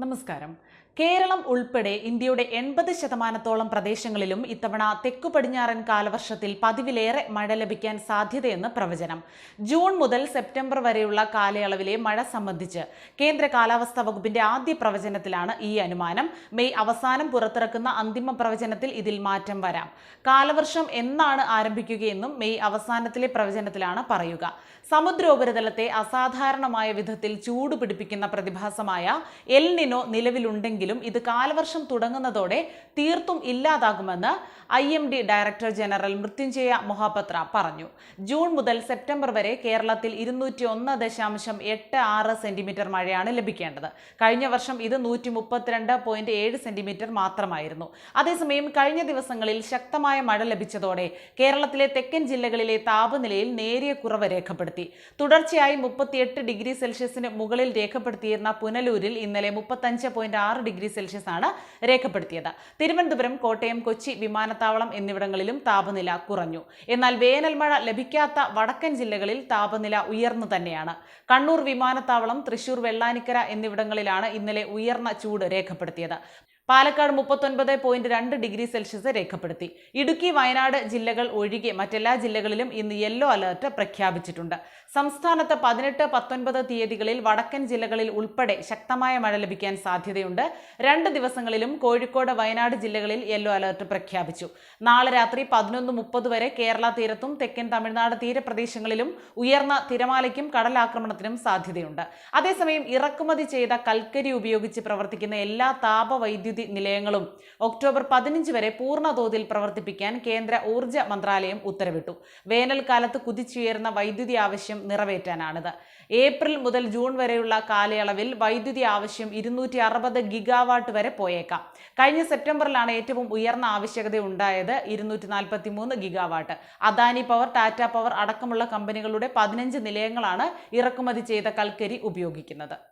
നമസ്കാരം. കേരളം ഉൾപ്പെടെ ഇന്ത്യയുടെ എൺപത് ശതമാനത്തോളം പ്രദേശങ്ങളിലും ഇത്തവണ തെക്കു പടിഞ്ഞാറൻ കാലവർഷത്തിൽ പതിവിലേറെ മഴ ലഭിക്കാൻ സാധ്യതയെന്ന് പ്രവചനം. ജൂൺ മുതൽ സെപ്റ്റംബർ വരെയുള്ള കാലയളവിലെ മഴ സംബന്ധിച്ച് കേന്ദ്ര കാലാവസ്ഥാ വകുപ്പിന്റെ ആദ്യ പ്രവചനത്തിലാണ് ഈ അനുമാനം. മെയ് അവസാനം പുറത്തിറക്കുന്ന അന്തിമ പ്രവചനത്തിൽ ഇതിൽ മാറ്റം വരാം. കാലവർഷം എന്നാണ് ആരംഭിക്കുകയെന്നും മെയ് അവസാനത്തിലെ പ്രവചനത്തിലാണ് പറയുക. സമുദ്രോപരിതലത്തെ അസാധാരണമായ വിധത്തിൽ ചൂടുപിടിപ്പിക്കുന്ന പ്രതിഭാസമായ എൽ നിനോ നിലവിലുണ്ടെങ്കിലും ഇത് കാലവർഷം തുടങ്ങുന്നതോടെ തീർത്തും ഇല്ലാതാകുമെന്ന് I M D director general Mrutyunjay Mohapatra പറഞ്ഞു. ജൂൺ മുതൽ സെപ്റ്റംബർ വരെ കേരളത്തിൽ ഇരുന്നൂറ്റി ഒന്ന് ദശാംശം എട്ട് ആറ് സെന്റിമീറ്റർ മഴയാണ് ലഭിക്കേണ്ടത്. കഴിഞ്ഞ വർഷം ഇത് നൂറ്റി മുപ്പത്തിരണ്ട് പോയിന്റ് ഏഴ് സെന്റിമീറ്റർ മാത്രമായിരുന്നു. അതേസമയം കഴിഞ്ഞ ദിവസങ്ങളിൽ ശക്തമായ മഴ ലഭിച്ചതോടെ കേരളത്തിലെ തെക്കൻ ജില്ലകളിലെ താപനിലയിൽ നേരിയ കുറവ് രേഖപ്പെടുത്തി. തുടർച്ചയായി മുപ്പത്തിയെട്ട് ഡിഗ്രി സെൽഷ്യസിന് മുകളിൽ രേഖപ്പെടുത്തിയിരുന്ന പുനലൂരിൽ ഇന്നലെ മുപ്പത്തഞ്ച് പോയിന്റ് ആറ് ഡിഗ്രി സെൽഷ്യസ് ആണ് രേഖപ്പെടുത്തിയത്. തിരുവനന്തപുരം കോട്ടയം കൊച്ചി വിമാനത്താവളം എന്നിവിടങ്ങളിലും താപനില കുറഞ്ഞു. എന്നാൽ വേനൽ മഴ ലഭിക്കാത്ത വടക്കൻ ജില്ലകളിൽ താപനില ഉയർന്നു തന്നെയാണ്. കണ്ണൂർ വിമാനത്താവളം തൃശൂർ വെള്ളാനിക്കര എന്നിവിടങ്ങളിലാണ് ഇന്നലെ ഉയർന്ന ചൂട് രേഖപ്പെടുത്തിയത്. പാലക്കാട് മുപ്പത്തൊൻപത് പോയിന്റ് രണ്ട് ഡിഗ്രി സെൽഷ്യസ് രേഖപ്പെടുത്തി. ഇടുക്കി വയനാട് ജില്ലകൾ ഒഴികെ മറ്റെല്ലാ ജില്ലകളിലും ഇന്ന് യെല്ലോ അലർട്ട് പ്രഖ്യാപിച്ചിട്ടുണ്ട്. സംസ്ഥാനത്ത് പതിനെട്ട് പത്തൊൻപത് തീയതികളിൽ വടക്കൻ ജില്ലകളിൽ ഉൾപ്പെടെ ശക്തമായ മഴ ലഭിക്കാൻ സാധ്യതയുണ്ട്. രണ്ട് ദിവസങ്ങളിലും കോഴിക്കോട് വയനാട് ജില്ലകളിൽ യെല്ലോ അലർട്ട് പ്രഖ്യാപിച്ചു. നാളെ രാത്രി പതിനൊന്ന് മുപ്പത് വരെ കേരള തീരത്തും തെക്കൻ തമിഴ്നാട് തീരപ്രദേശങ്ങളിലും ഉയർന്ന തിരമാലയ്ക്കും കടലാക്രമണത്തിനും സാധ്യതയുണ്ട്. അതേസമയം ഇറക്കുമതി ചെയ്ത കൽക്കരി ഉപയോഗിച്ച് പ്രവർത്തിക്കുന്ന എല്ലാ താപവൈദ്യുതി നിലയങ്ങളും ഒക്ടോബർ പതിനഞ്ച് വരെ പൂർണ തോതിൽ പ്രവർത്തിപ്പിക്കാൻ കേന്ദ്ര ഊർജ മന്ത്രാലയം ഉത്തരവിട്ടു. വേനൽക്കാലത്ത് കുതിച്ചുയർന്ന വൈദ്യുതി ആവശ്യം നിറവേറ്റാനാണിത്. ഏപ്രിൽ മുതൽ ജൂൺ വരെയുള്ള കാലയളവിൽ വൈദ്യുതി ആവശ്യം ഇരുന്നൂറ്റി അറുപത് ഗിഗാവാട്ട് വരെ പോയേക്കാം. കഴിഞ്ഞ സെപ്റ്റംബറിലാണ് ഏറ്റവും ഉയർന്ന ആവശ്യകത ഉണ്ടായത് ഇരുന്നൂറ്റി നാൽപ്പത്തി മൂന്ന് gigawatt. Adani power Tata power അടക്കമുള്ള കമ്പനികളുടെ പതിനഞ്ച് നിലയങ്ങളാണ് ഇറക്കുമതി ചെയ്ത കൽക്കരി ഉപയോഗിക്കുന്നത്.